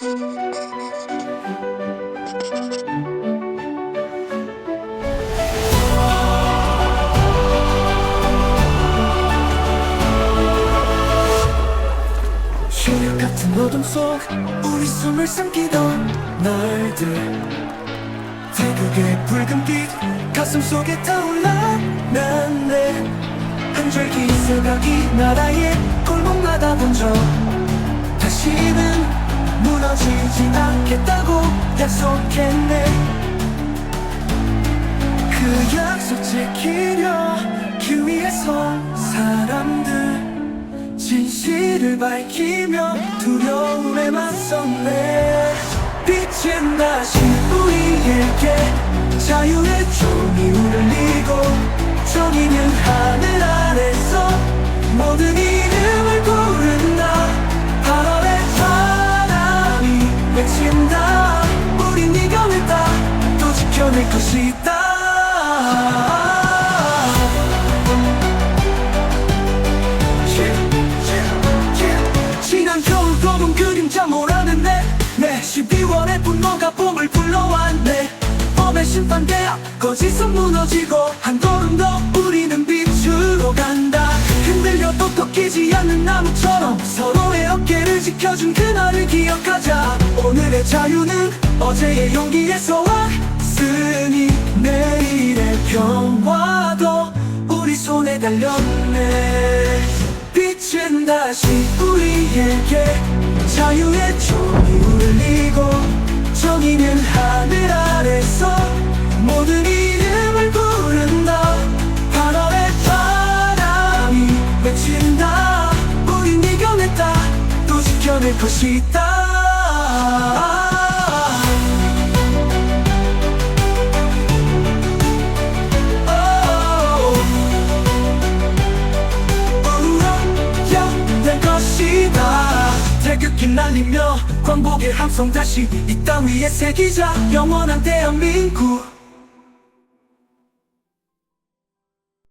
시력 같은 어둠 속 우리 숨을 삼키던 날들. 태극의 붉은 빛 가슴 속에 타올라 난내 한 줄기 새벽이 나라의 골목마다 번져 다시는 무너지지 않겠다고 약속했네. 그 약속 지키려 길 위에 선 사람들 진실을 밝히며 두려움에 맞섰네. 빛은 다시 우리에게 자유 또 지켜낼 것이다. 지난 겨울 좁은 그림자 몰아냈네 내 12월의 분노가 봄을 불러왔네. 범의 심판대 앞 거짓은 무너지고 한 걸음 더 우리는 빛으로 간다. 흔들려도 꺾이지 않는 나무처럼 서로의 어깨를 지켜준 그날을 기억하자. 오늘의 자유는 어제의 용기에서 왔으니 내일의 평화도 우리 손에 달렸네. 빛은 다시 우리에게 자유의 종이 울리고 정의는 하늘 아래서 모든 이름을 부른다. 8월의 바람이 외친다. 우린 이겨냈다. 또 지켜낼 것이다 태극기 날리며 광복의 함성 다시 이 땅 위에 새기자. 영원한 대한민국